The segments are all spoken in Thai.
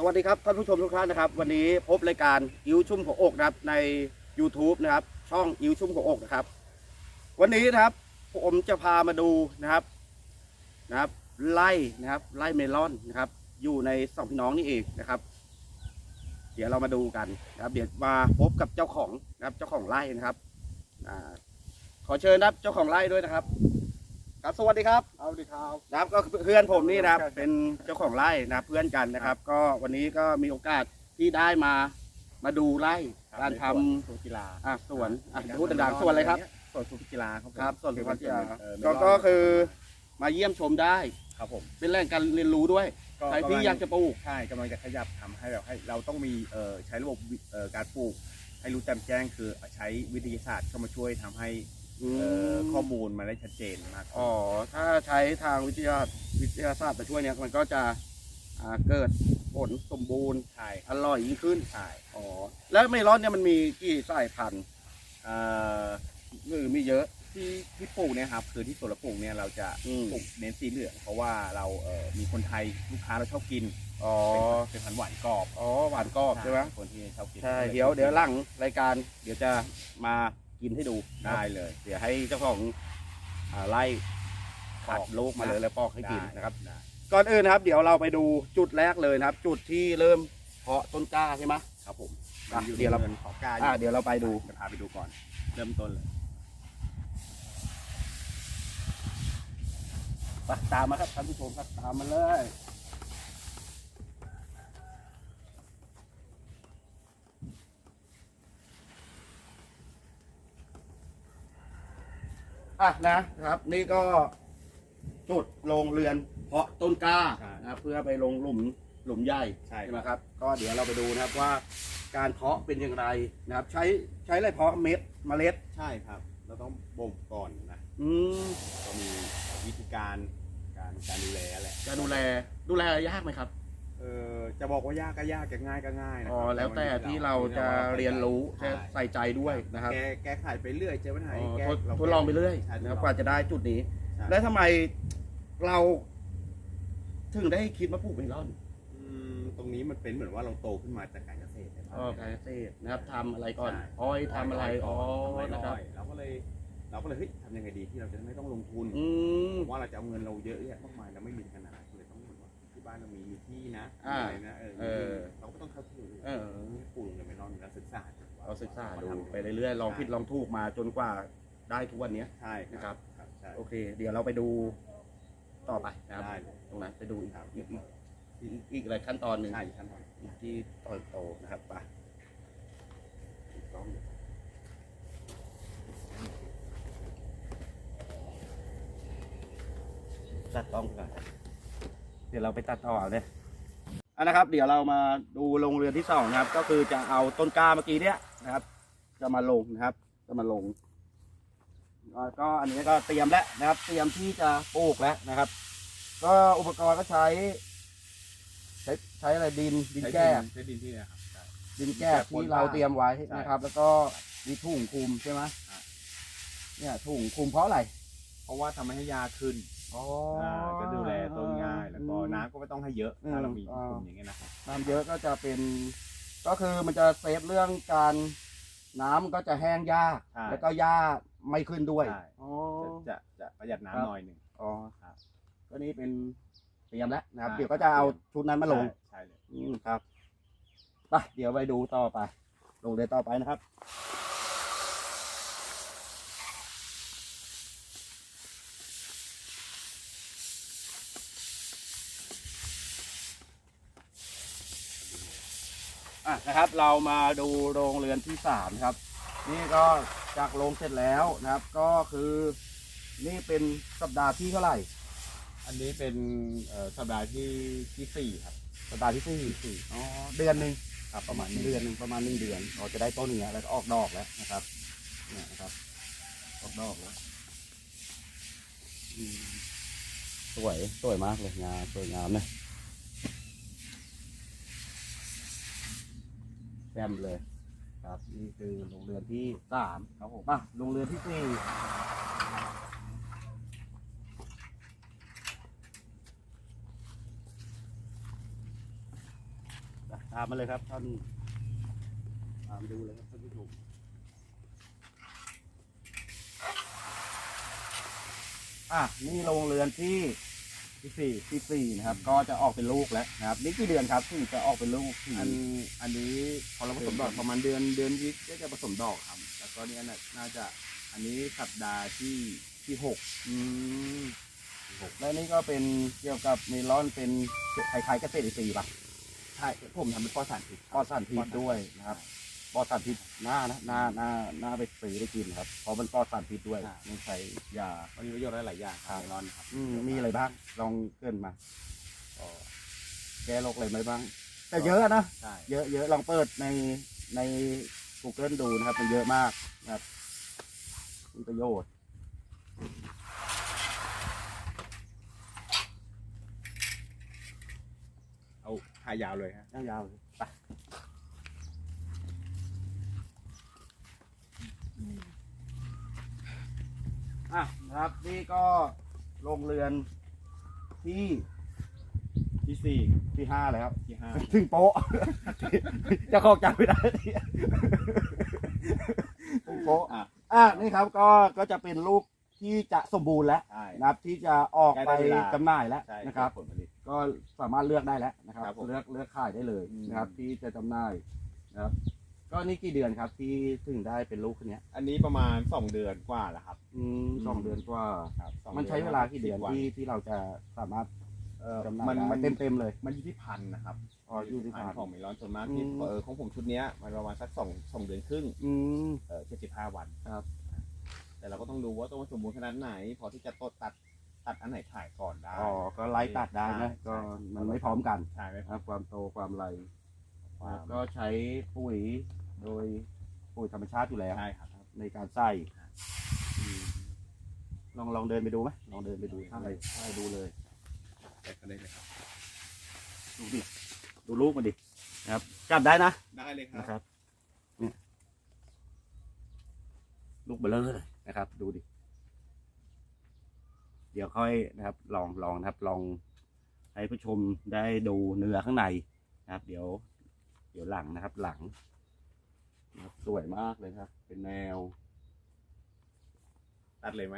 สวัสดีครับท่านผู้ชมทุกท่านนะครับ วันนี้พบรายการอิ้วชุ่มหัวอกนะครับใน YouTube นะครับ ช่องอิ้วชุ่มหัวอกนะครับ วันนี้นะครับผมจะพามาดูนะครับนะครับไล่นะครับไล่เมลอนนะครับ อยู่ในสองพี่น้องนี่เองนะครับ เดี๋ยวเรามาดูกันนะครับ เดี๋ยวมาพบกับเจ้าของนะครับเจ้าของไร่นะครับอ่าขอเชิญนะครับเจ้าของไร่ด้วยนะครับ ครับสวัสดีครับเอาดีครับนะครับก็เพื่อนผมนี่นะครับ เป็นเจ้าของไร่นะครับเพื่อนกันนะครับ ก็วันนี้ก็มีโอกาสที่ได้มามาดูไร่การทำสวนกีฬาอะสวนอะพูดดังๆสวนอะไรครับสวนสุขกีฬาครับผมครับสวนสุขกีฬาเออก็ก็คือมาเยี่ยมชมได้ครับผมเป็นแหล่งการเรียนรู้ด้วยใครที่อยากจะปลูกใช่กำลังจะขยับทำให้แบบให้เราต้องมีเอ่อใช้ระบบวิเอ่อการปลูก ให้รู้แจ่มแจ้งคือใช้วิทยาศาสตร์เข้ามาช่วยทำให้เอ่อ ข้อมูลมาได้ชัดเจนมากขึ้นอ๋อ ถ้าใช้ทางวิทยาวิทยาศาสตร์มาช่วยเนี่ยมันก็จะอ่าเกิดผลสมบูรณ์ใช่อร่อยยิ่งขึ้น ใช่อ๋อ แล้วเมลอนเนี่ยมันมีกี่สายพันธุ์เอ่อหรือมีเยอะ ที่ที่ปลูกเนี่ยครับคือที่สวนเราปลูกเนี่ยเราจะอืม ปลูกเน้นสีเหลืองเพราะว่าเราเอ่อมีคนไทยลูกค้าเราชอบกินอ๋อ เป็นเป็นพันธุ์หวานกรอบอ๋อ หวานกรอบใช่ไหมคนที่ชอบกินใช่ เดี๋ยวเดี๋ยวหลังรายการเดี๋ยวจะมา กินให้ดูได้เลย เดี๋ยวให้เจ้าของอ่าไล่ขัดลูกมาเลยแล้วปอกให้กินนะครับได้ก่อนอื่นนะครับ เดี๋ยวเราไปดูจุดแรกเลยนะครับ จุดที่เริ่มเพาะต้นกล้าใช่ไหมครับผมอะอยู่เดี๋ยวเราเดินขอกล้าอ่าเดี๋ยวเราไปดูจะพาไปดูก่อน เริ่มต้นเลยไปตามมาครับท่านผู้ชมครับตามมาเลย อะนะครับ นี่ก็จุดลงเรือนเพาะต้นกล้าใช่นะครับเพื่อไปลงหลุมหลุมใหญ่ใช่ ไหมครับ ก็เดี๋ยวเราไปดูนะครับว่าการเพาะเป็นอย่างไรนะครับ ใช้ใช้อะไรเพาะเม็ดเมล็ด ใช่ครับ เราต้องบ่มก่อนนะ อืมก็มีวิธีการการการดูแลแหละจะดูแลดูแลยากไหมครับ เออจะบอกว่ายากก็ยากจะง่ายก็ง่ายนะอ๋อครับแล้วแต่ที่เราจะเรียนรู้แค่ใส่ใจด้วยนะครับแกแก้ไขไปเรื่อยเจอปัญหาอ๋อแก้ทดเราทดลองไปเรื่อยใช่ทดนะลคอรับงกว่าจะได้จุดนี้ใช่แล้วทำไมเรา ถึงได้คิดมาปลูกเมลอนอืมตรงนี้มันเป็นเหมือนว่าเราโตขึ้นมาจากการเกษตรนะครับ อ๋อการเกษตรนะครับทำอะไรก่อน ใช่ อ้อยทำอะไรอ๋อทำอ้อยนะครับเราก็เลยเราก็เลยเฮ้ยทำยังไงดีที่เราจะไม่ต้องลงทุนอืมผมว่าเราจะเอาเงินเราเยอะแยะมากมายเราไม่มีขนาดเลยต้องเหมือนว่าที่ บ้านเรามีมีที่นะอ่าอะไรนะเออเออ เราก็ต้องเข้าถึงเออปลูกเลยไม่นอนแล้วศึกษาเราศึกษาดูไปเรื่อยๆลองผิดลองถูกมาจนกว่าได้ทุกวันเนี้ย ใช่นะครับครับใช่โอเค เดี๋ยวเราไปดูต่อไปนะครับ ได้เลยตรงนั้นไปดูอีกครับอีกอีกอีกอีกอะไรขั้นตอนหนึ่งใช่ขั้นตอนอีกที่ต่อยโตนะครับไปถูกต้องตัดต้องก่อน เดี๋ยวเราไปตัดต่อเอาเนี่ยอันนะครับ เดี๋ยวเรามาดูโรงเรือนที่สองนะครับ ก็คือจะเอาต้นกล้าเมื่อกี้เนี่ยนะครับ จะมาลงนะครับ จะมาลงแล้วก็อันนี้ก็เตรียมแล้วนะครับ เตรียมที่จะปลูกแล้วนะครับ ก็อุปกรณ์ก็ใช้ ใช้ใช้อะไรดินดินแก้ใช้ดินที่เนี่ยครับใช่ดินแก้ที่เราเตรียมไว้นะครับ แล้วก็มีถุงคลุมใช่ไหมใช่เนี่ยถุงคลุมเพราะอะไร เพราะว่าทำให้ยาขึ้นอ๋ออ่าก็ดูแลต้นง่าย แล้วก็น้ำก็ไม่ต้องให้เยอะอืมถ้าเรามีอ่าคุมอย่างเงี้ยนะครับน้ำเยอะก็จะเป็น ก็คือมันจะเซฟเรื่องการน้ำก็จะแห้งยากใช่แล้วก็หญ้าไม่ขึ้นด้วยใช่อ๋อจะจะจะประหยัดครับน้ำหน่อยหนึ่งอ๋อครับก็นี่เป็นเตรียมแล้วนะครับใช่เดี๋ยวก็จะเอาชุดนั้นมาลงใช่เลยอืมครับไปเดี๋ยวไปดูต่อไป ลงเรือนต่อไปนะครับ อะนะครับ เรามาดูโรงเรือนที่สามครับ นี่ก็จากลงเสร็จแล้วนะครับ ก็คือนี่เป็นสัปดาห์ที่เท่าไหร่ อันนี้เป็นเอ่อสัปดาห์ที่ที่สี่ครับ สัปดาห์ที่สี่สี่อ๋อเดือนหนึ่งครับประมาณนี้เดือนหนึ่งประมาณหนึ่งเดือนเราจะได้ต้นเนี้ยแล้วก็ออกดอกแล้วนะครับเนี่ยนะครับ ออกดอกแล้วอืมสวยสวยมากเลยงานสวยงามเลย แซมเลย ครับนี่คือโรงเรือนที่สามครับผมมาโรงเรือนที่สี่ตามมาเลยครับท่านตามดูเลยครับท่านผู้ชมอะนี่โรงเรือนที่ ที่สี่ที่สี่นะครับ ก็จะออกเป็นลูกแล้วนะครับนี่กี่เดือนครับถึงจะออกเป็นลูกถึงอันอันนี้พอเราผสมดอกประมาณเดือนเดือนวิกก็จะผสมดอกครับ แล้วก็เนี่ยน่ะน่าจะอันนี้สัปดาห์ที่ที่หกอืมแล้วนี่ก็เป็นเกี่ยวกับเมลอนเป็นคล้ายๆเกษตรอินทรีย์ป่ะใช่ผมทำเป็นปลอดสารพิษปลอดสารพิษด้วยนะครับ ปลอดสารพิษหน้านะหน้าหน้าหน้าไปซื้อได้กินครับ เพราะมันปลอดสารพิษด้วยไม่ใช้ยา มันมีประโยชน์ได้หลายอย่างครับเมลอนครับอืมมีอะไรบ้างลองเกรินมาอ๋อแก้โรคอะไรไหมบ้าง แต่เยอะนะใช่เยอะเยอะลองเปิดในใน Google ดูนะครับ มันเยอะมากนะครับมีประโยชน์ เอาหายาวเลยฮะ ยาวๆเลยไป อะนะครับนี่ก็โรงเรือนที่ที่สี่ที่ห้าแล้วที่ห้าถึงโป๊ะ จะเข้าใจไม่ได้ถึงโป๊ะอะอะนี่ครับก็ก็จะเป็นลูกที่จะสมบูรณ์แล้วใช่ นะครับที่จะออกใกล้ไปได้เวลา จำหน่ายแล้วใช่นะครับผลผลิต ก็สามารถเลือกได้แล้วนะครับ ครับผมเลือกเลือกขายได้เลยอืมนะครับที่จะจำหน่ายนะครับ ก็นี่กี่เดือนครับที่ถึงได้เป็นลูกคนเนี้ยอันนี้ประมาณสองเดือนกว่าแล้วครับอืมสองเดือนกว่า ครับสองมันใช้เวลากี่เดือนสิบวัที่ที่เราจะสามารถเอ่อจำหน่ายมันได้มันเต็มเต็มๆเลย มันอยู่ที่พันธุ์นะครับอ๋ออยู่ที่พันธุ์ ของเมลอนส่วนมากที่อืม เออของผมชุดเนี้ยมันประมาณสักสองสองเดือนครึ่งอืม เออเจ็ดสิบห้าวันครับ แต่เราก็ต้องดูว่าต้นมันสมบูรณ์ขนาดไหน พอที่จะต้นตัดตัดอันไหนถ่ายก่อนได้ อ๋อก็ไล่ตัดได้นะใช่ ก็ใช่มันไม่พร้อมกัน ใช่ไหมนะครับความโตความไร ความก็ใช้ปุ๋ยโดยปุ๋ยธรรมชาติอยู่แล้ว ใช่ครับ ในการใส่อืมลองลองเดินไปดูไหมลองเดินไปดูใช่ใช่ใช่ดูเลย แต่ก็ได้เลยครับ ดูดิ ดูลูกมันดิ นะครับ จับได้นะ ได้เลยครันะครับเนี่ยลูกเบลเลอร์เลยนะครับ ดูดิ เดี๋ยวค่อยนะครับ ลองลองนะครับ ลองให้ผู้ชมได้ดูเนื้อข้างในนะครับ เดี๋ยวเดี๋ยวหลังนะครับ หลังนะครับสวยมากเลยครับ เป็นแนวตัดเลยไหม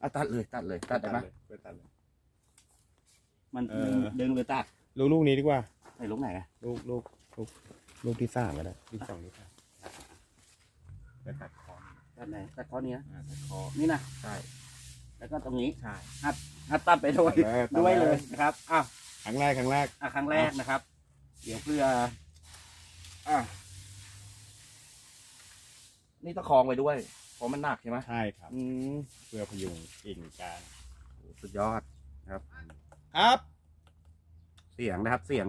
อะตัดเลย ตัดเลย ตัดได้ไหมเปิดตัดเลย มันเอดึงอดึงหรือตัดลูกลูกนี้ดีกว่า ใส่ลูกไหนอะลูกลูกลูกลูกที่สามก็ได้ที่สองที่สามเปิดตัดคอตัดไหนตัดข้อนี้นะอ่าตัดคอนี่นะใช่แล้วก็ตรงนี้ใช่ หัดตัดไปด้วยตัดเลยตัดเลยด้วยเลยนะครับอะครั้งแรกครั้งแรก อะครั้งแรกนะครับ เดี๋ยวเพื่อ อะนี่ต้องคลองไปด้วย เพราะมันหนักใช่ไหมใช่ครับ อืมเพื่อพยุงกิ่งการโอ้สุดยอดนะครับ ครับ เสียงนะครับ เสียง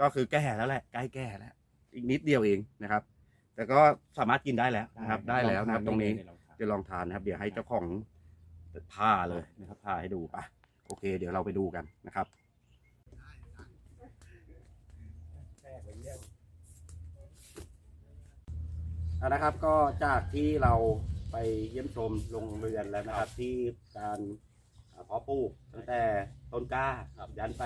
ก็คือแก่แล้วแหละใกล้แก่แล้ว อีกนิดเดียวเองนะครับ แต่ก็สามารถกินได้แล้วนะครับ ได้แล้วนะครับ ตรงนี้ จะลองทานนะครับ เดี๋ยวให้เจ้าของผ้าเลยนะครับผ้าให้ดูปะโอเค เดี๋ยวเราไปดูกันนะครับเอา นะครับ ก็จากที่เราไปเยี่ยมชมโรงเรือนแล้วนะครับ ที่การอ่าเพาะปลูกตั้งแต่ต้นกล้ายันไป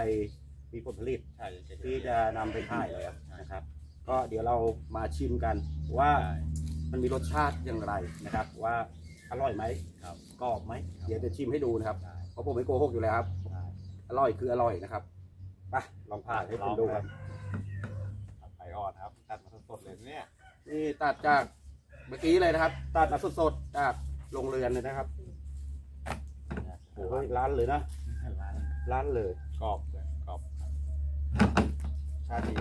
มีผลผลิตใช่ที่จะนำไปขายเลยนะครับ ก็เดี๋ยวเรามาชิมกันว่ามันมีรสชาติอย่างไรนะครับ ว่าอร่อยไหมครับกรอบไหมเดี๋ยวจะชิมให้ดูนะครับเพราะผมไม่โกหกอยู่แล้วครับอร่อยคืออร่อยนะครับไปลองผ่าให้ผมดูครับไปอ่อนครับตัดมาสดๆเลยเนี่ย นี่ตัดจากเมื่อกี้เลยนะครับ ตัดมาสดๆจากโรงเรือนเลยนะครับโอ้ยร้านเลยนะร้านร้านเลยกรอบเลยกรอบชาติดี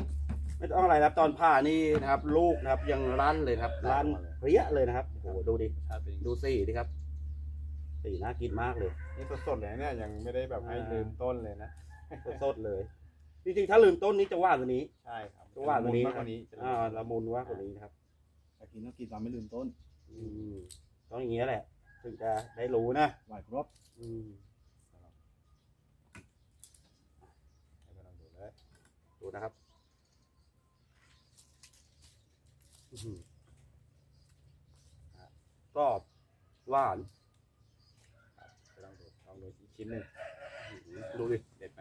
ไม่ต้องอะไรนะครับตอนผ่านี่นะครับ ลูกนะครับ ยังร้านเลยนะครับร้านเปรี้ยเลยนะครับโอ้โหดูดิชาติเป็นดูสีดิครับสีน่ากินมากเลย นี่สดๆเลยเนี่ยยังไม่ได้แบบให้ลืมต้นเลยนะสดๆเลย จริงๆถ้าลืมต้นนี้จะหว่านกว่านี้ ใช่ครับจะหว่านกว่านี้ มากกว่านี้อ่าละมุนว่ากว่านี้นะครับแต่กินต้องกินตามไม่ลืมต้นอืมต้องอย่างเงี้ยแหละ ถึงจะได้รู้นะหวานครบอืมให้กำลังดูเลยดูนะครับอื้อหืออะกรอบหวานกำลังดูลองดูอีกชิ้นหนึ่งอื้อหือดูดิ เด็ดไห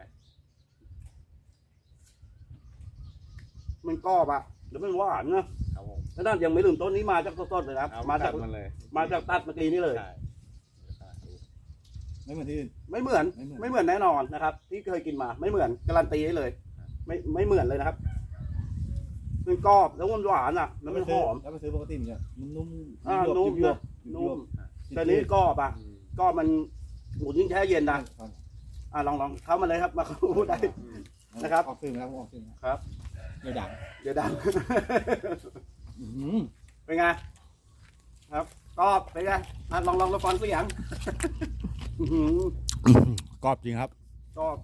มมันกรอบอะแล้วมันหวานนะครับผมแล้วนั่นยังไม่ลืมต้นนี้มาจากสดๆเลยนะครับเอามามาจาก มันเลยมาจากตัดเมื่อกี้นี่เลยใช่ไม่เหมือนที่อื่น ไม่เหมือน ไม่เหมือน ไม่เหมือนแน่นอนนะครับ ที่เคยกินมา ไม่เหมือน การันตีได้เลย ไม่ ไม่เหมือนเลยนะครับ มันกรอบ แล้วมันหวานอะ แล้วมันหอม แล้วไปซื้อปกติมันจะนุ่มๆอ่ายวบนุ่มยวบนะยวบนุ่มยวบแต่นี่กรอบอะอืมก็มันหมูยิ่งแช่เย็นนะครับอะลองลองเข้ามาเลยครับ มาพูดได้นะครับ ออกสื่อมาแล้วผมออกสื่อมาครับ เดี๋ยวดังเดี๋ยวดัง อื้อหือเป็นไง ครับกรอบเป็นไงอะลองลองลองฟังเสียงอื้อหือกรอบจริงครับ กรอบ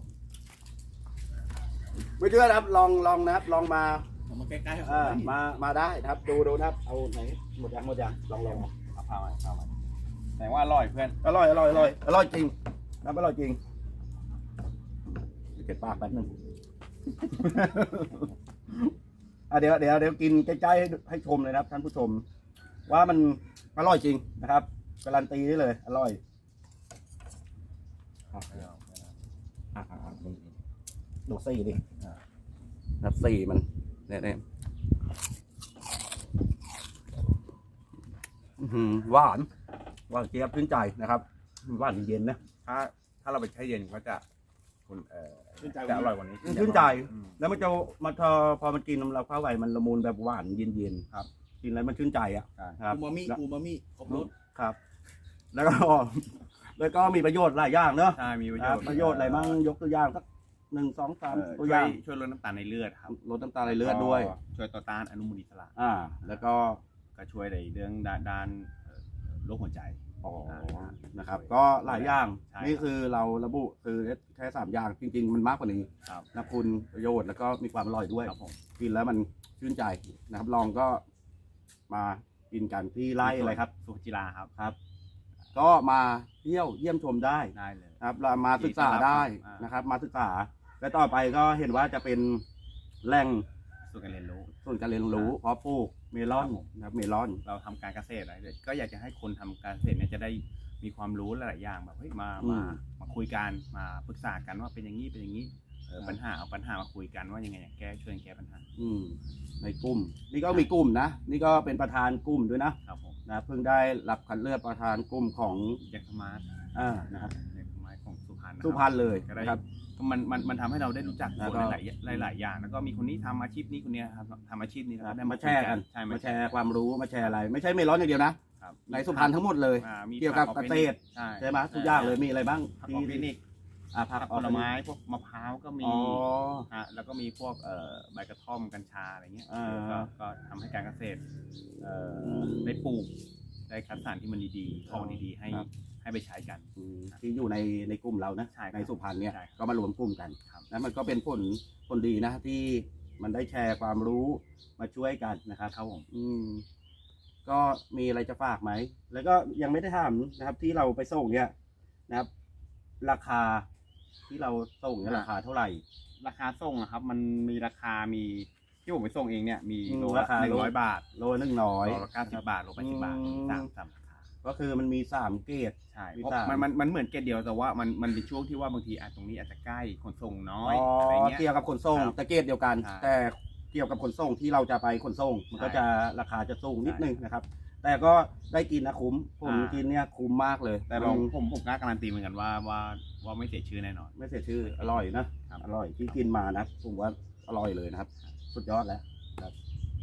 ไม่เชื่อนะครับ ลองลองนะครับ ลองมา ผมมาใกล้ๆเออมา มาได้นะครับ ดูดูนะครับ เอาไหน หมดยังหมดยังลองลองเอาพามาพามาแต่ว่าอร่อยเพื่อน อร่อย อร่อย อร่อย อร่อยจริงน้ำอร่อยจริงเก็บปากแป๊บหนึง อะเดี๋ยวเดี๋ยวเดี๋ยวกินใกล้ๆให้ให้ชมเลยนะครับท่านผู้ชม ว่ามันอร่อยจริงนะครับ การันตีได้เลย อร่อยอะอะอะนี่ดูซี่ดิอะนับซี่มันเนี่ยเนี่ยอื้อหือหวานหวานเจี๊ยบชื่นใจนะครับหวานเย็นนะ ถ้าถ้าเราไปใช้เย็นก็จะคุณเอ่อ ชื่นใจจะอร่อยกว่านี้ชื่นใจ อืมแล้วมันจะมันพอพอมันกินน้ำเราเข้าไปมันละมุนแบบหวานเย็นๆครับ กินแล้วมันชื่นใจอะใช่ครับอูมามิอูมามิครบรสครับ แล้วก็ แล้วก็มีประโยชน์หลายอย่างเนอะใช่มีประคโยรับชน์ประโยชน์อะไรบ้างยกตัวอย่างสักหนึ่งสองสามเอ่อตัวอช่วย่างยช่วยลดน้ำตาลในเลือดครับลดน้ำตาลในเลือดด้วยแล้ก็ช่วยต่อต้านอนุมูลอิสระอ่า แล้วก็ก็ช่วยในเรื่องด้านด้านเอ่อโรคหัวใจ อ๋ออ่านะครับ ก็หลายอย่างใช่นี่คือเราระบุคือแค่สามอย่างจริง ๆ มันมากกว่านี้ครับ นะคุณประโยชน์แล้วก็มีความอร่อยด้วย ครับผม กินแล้วมันชื่นใจนะครับ ลองก็มากินกันที่ไร่อะไรครับ สุขจิราครับครับ ก็มาเที่ยวเยี่ยมชมได้ได้เลยครับเรามาศึกษาได้อ่าน นะครับ มาศึกษา และต่อไปก็เห็นว่าจะเป็นแหล่ง ส่วนการเรียนรู้ ส่วนการเรียนรู้เพาะปลูก เมลอนครับผมนะครับเมลอน เราทำการเกษตรอะไรก็อยากจะให้คนทำการเกษตรเนี่ยจะได้มีความรู้หลายๆอย่างแบบเฮ้ยมาอืมมามาคุยกันมาปรึกษากันว่าเป็นอย่างนี้เป็นอย่างนี้เออครับปัญหาเอาปัญหามาคุยกันว่ายังไงแก้ช่วยกันแก้ปัญหาอืมในกลุ่ม นี่ก็มีกลุ่มนะ นี่ก็เป็นประธานกลุ่มด้วยนะครับผมนะเพิ่งได้รับคัดเลือกประธานกลุ่มของแจ็คมาร์ทอ่านะครับในสมัยของสุพรรณนะคสุบพรรณเลยก็ได้นะครับ มันมันมันทำให้เราได้รู้จักแล้วคก็นหลายๆหลายๆอย่าง แล้วก็มีคนนี้ทำอาชีพนี้คนเนี้ยครับทำอาชีพนี้แล้วก็ได้มาแชร์กันใช่มาแชร์ความรู้มาแชร์อะไร ไม่ใช่เมลอนอย่างเดียวนะ ครับในสุพรรณทั้งหมดเลย อ่ามีเกี่ยวกับผัออเกษตรใช่ใช่ไหมทุกอย่างเลยมีอะไรบ้างผักออร์แกนิกอ่าผัผักกผลไม้พวกมะพร้าวก็มีอ๋อ ฮะแล้วก็มีพวกเอ่อใบกระท่อมกัญชาอะไรเงี้ยอ่า ก็ก็ทำให้การเกษตรเอ่ออมได้ปลูกได้คัดสรรที่มันดีๆของดีๆให้ครับ ให้ไปใช้กัน อืมที่อยู่ในในกลุ่มเรานะใช่ครับในสุพรรณเนี่ยใช่ครับก็มารวมกลุ่มกันครับแล้วมันก็เป็นผลผลดีนะที่มันได้แชร์ความรู้มาช่วยกันนะครับ ครับผม อืม ก็มีอะไรจะฝากไหม แล้วก็ยังไม่ได้ถามนะครับ ที่เราไปส่งเนี่ยนะครับ ราคาที่เราส่งเนี่ยราคาเท่าไหร่ ราคาส่งอะครับ มันมีราคามีที่ผมไปส่งเองเนี่ยมีอืมโลราละคาหนึ่งร้อยบาทโลหนึ่งร้อย โลละเก้าสิบบาทโลแปดสิบบาทอืม สามสามราคา ก็คือมันมีสามเกรด ใช่มีเพราะสามมันมันมันเหมือนเกตเดียวแต่ว่ามันมันเป็นช่วงที่ว่าบางทีอาจตรงนี้อาจจะใกล้ขนส่งน้อยอะไรเงี้ย เกี่ยวกับขนส่งครับแต่เกรดเดียวกัน ใช่แต่เกี่ยวกับขนส่งที่เราจะไปขนส่ง มันก็ใช่จะราคาจะสูงนิดนึงใช่นะครับ แต่ก็ได้กินนะคุ้มผมอ่ากินเนี่ยคุ้มมากเลย แต่ลองผมผมกล้าการันตีเหมือนกันว่าว่าว่าไม่เสียชื่อแน่นอน ไม่เสียชื่ออร่อยนะครับ อร่อยที่กินมานะผมว่าอร่อยเลยนะครับ สุดยอดแล้วครับ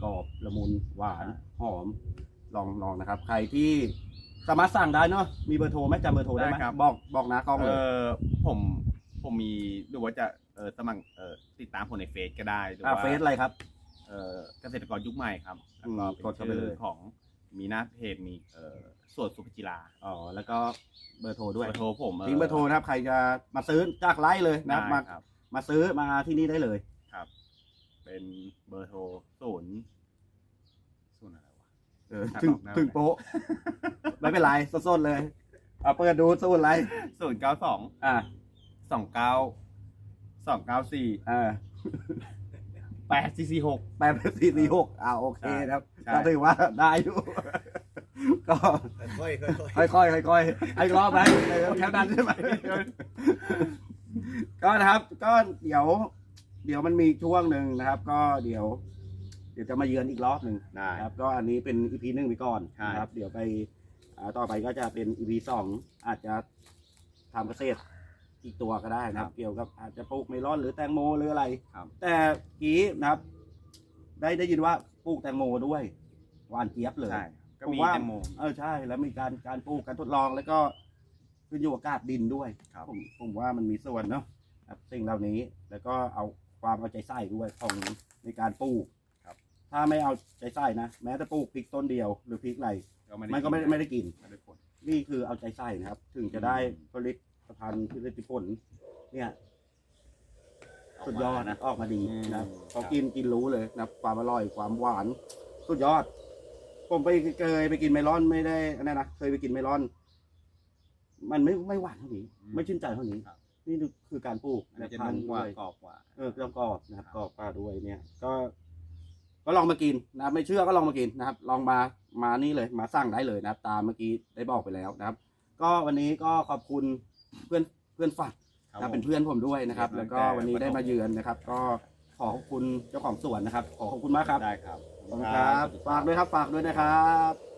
กรอบละมุนหวานหอมลองลองนะครับ ใครที่ สามารถสั่งได้เนาะมีเบอร์โทรไหมจำเบอร์โทรได้ไหมได้ครับ บอกบอกนะกล้องเอเลยอผมผมมีหรือว่าจะเออสมัครเออติดตามผมในเฟซก็ได้หรืออ่าว่าเฟซอะไรครับ เออเกษตรกรยุคใหม่ครับแล้วก็อืมเป็นกดเข้าไปชื่เลอยของมีหน้าเพจมีเออส่วนสุขจิราอ๋อแล้วก็เบอร์โทรด้วยเบอร์โทรผมทิ้งเบอร์โทรนะครับ ใครจะมาซื้อจากไลฟ์เลยได้นะครับมาครับ มาซื้อมาที่นี่ได้เลย ครับ เป็นเบอร์โทรศูนย์ศูนย์อะไรวะ เออครับถึงบอกได้ถึงโป๊ะ ไม่เป็นไรสดๆเลย เอาเปิดดูสูตรอะไร ศูนย์เก้าสองอ่าสองเก้าสองเก้าสี่อ่าแปดสี่สี่หก แปดสี่สี่หกอ่าโอเคนะครับใช่ ก็ถือว่าได้อยู่ ก็ ค่อยๆค่อยค่อยๆ ค่อยๆให้อีกรอบไหมเออแค่นั้นใช่ไหมก็นะครับ ก็เดี๋ยว เดี๋ยวมันมีช่วงหนึ่งนะครับ ก็เดี๋ยว ดี๋ยวจะมาเยือนอีกรอบหนึ่งได้ครับก็อันนี้เป็นอีพีหนึ่งไปก่อนใช่ นะครับ เดี๋ยวไปอ่าต่อไปก็จะเป็นอีพีสองอาจจะทำเกษตรอีกตัวก็ได้นะครับ เกี่ยวกับอาจจะปลูกเมลอนหรือแตงโมหรืออะไร ครับ แต่กี้นะครับ ได้ได้ยินว่าปลูกแตงโมด้วยหวานเจี๊ยบเลย ใช่ ก็ผมมีว่า แตงโม เออใช่แล้วมีการการปลูกการทดลองแล้วก็ขึ้นอยู่กับอากาศดินด้วยครับ ผมผมว่ามันมีส่วนเนาะครับสิ่งเหล่านี้แล้วก็เอาความเอาใจใส่ด้วยของในการปลูกครับ ถ้าไม่เอาใจใส่นะ แม้แต่ปลูกพริกต้นเดียวหรือพริกอะไรมันก็ไม่ได้ไม่ได้กิน ไม่ได้ผลนี่คือเอาใจใส่นะครับ ถึงจะได้อืมผลิตภัณฑ์ผลิตผลเนี่ย สุดยอดนะออกมาดีนะครับพอกินกินรู้เลยนะครับความอร่อยความหวาน สุดยอด ผมไปเคยไปกินเมลอนไม่ได้อันนั้นนะเคยไปกินเมลอน มันไม่ไม่หวานเท่านี้ ไม่ชื่นใจเท่านี้ครับนี่คือการปลูกอันนี้จะพันุ่มกว่าด้วยกรอบกว่าเออต้องกรอบนะครับครับกรอบกว่าด้วยเนี่ย ก็ ก็ลองมากินนะครับไม่เชื่อก็ลองมากินนะครับ ลองมามานี่เลยมาสั่งได้เลยนะครับ ตามเมื่อกี้ได้บอกไปแล้วนะครับ ก็วันนี้ก็ขอบคุณเพื่อนเพื่อนฝัดครับนะผมเป็นเพื่อนผมด้วยนะครับเป็นแล้วเพื่ก็อนวันนี้ได้แก่มาเยือนนะครับ ก็ขอขอบคุณเจ้าของสวนนะครับ ขอขอบคุณมากครับได้ครับขอบคุณครับ ฝากด้วยครับฝากด้วยนะครับ